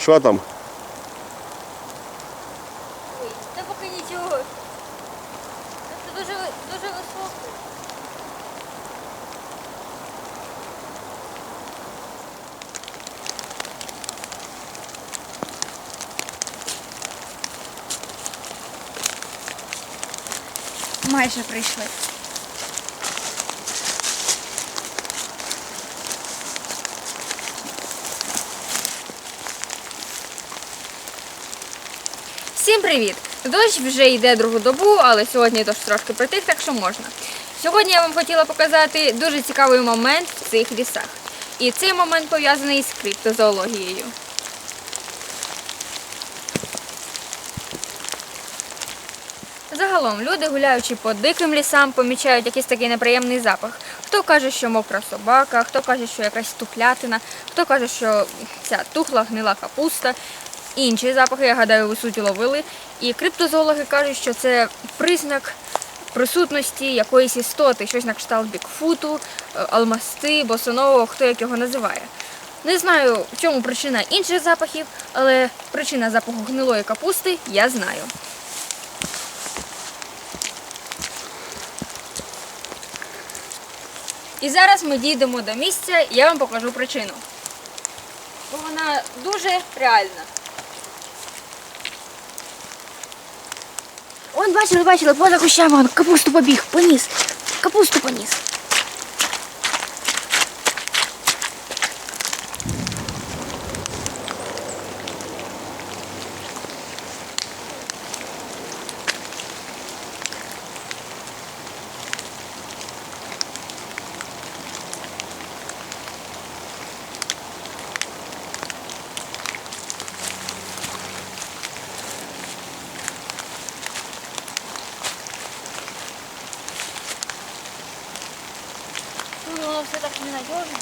Що там? Ой, Та поки нічого. Це дуже, ви- дуже високо. Майже прийшли. Всім привіт! Дощ вже йде другу добу, але сьогодні дощ трошки притих, так що можна. Сьогодні я вам хотіла показати дуже цікавий момент в цих лісах. І цей момент пов'язаний з криптозоологією. Загалом люди, гуляючи по диким лісам, помічають якийсь такий неприємний запах. Хто каже, що мокра собака, хто каже, що якась тухлятина, хто каже, що ця тухла гнила капуста. Інші запахи, я гадаю, ви суть ловили. І криптозоологи кажуть, що це признак присутності якоїсь істоти, щось на кшталт бікфуту, е, алмасти, босонового, хто як його називає. Не знаю, в чому причина інших запахів, але причина запаху гнилої капусти я знаю. І зараз ми дійдемо до місця, і я вам покажу причину. Бо вона дуже реальна. Он бачили, бачили, поза кущами, капусту побіг, поніс. Капусту поніс. Тут все так ненадежно.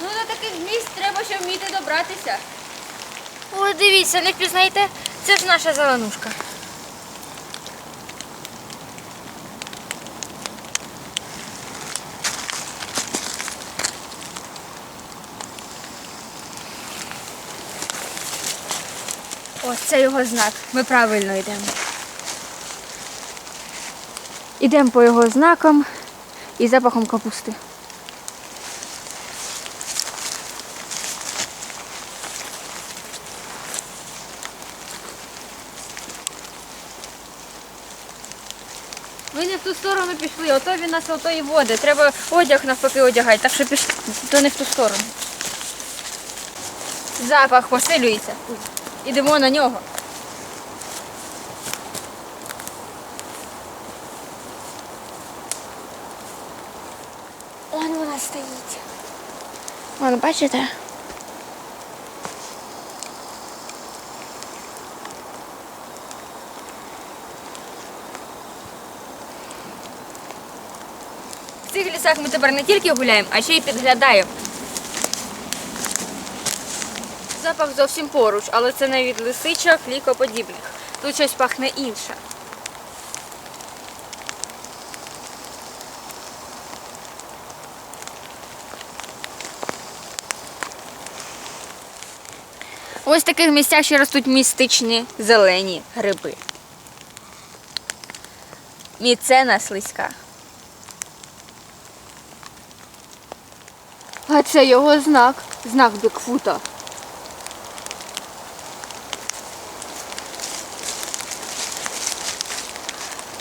Ну, до таких місць треба ще вміти добратися. О, дивіться, не впізнаєте? Це ж наша зеленушка. Ось це його знак. Ми правильно йдемо. Ідемо по його знакам і запахом капусти. Ми не в ту сторону пішли, ото він нас ото і водить. Треба одяг навпаки одягати, так що пішли, то не в ту сторону. Запах посилюється. Ідемо на нього. Он вона стоїть. Вон, бачите? В цих лісах ми тепер не тільки гуляємо, а ще й підглядаємо. Запах зовсім поруч, але це не від лисичок, лікоподібних. Тут щось пахне інше. Ось в таких місцях ще ростуть містичні зелені гриби. Міцена слизька. А це його знак. Знак Бікфута.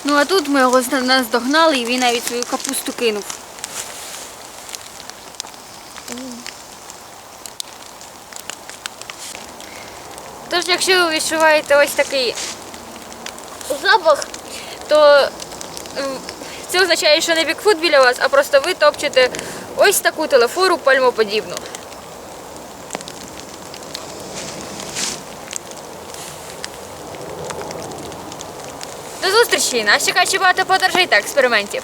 Ну а тут ми його зна- наздогнали і він навіть свою капусту кинув. Тож, якщо ви відчуваєте ось такий запах, то це означає, що не Бікфут біля вас, а просто ви топчете ось таку телефору пальмоподібну. До зустрічі! Нас чекає ще багато подорожей та експериментів.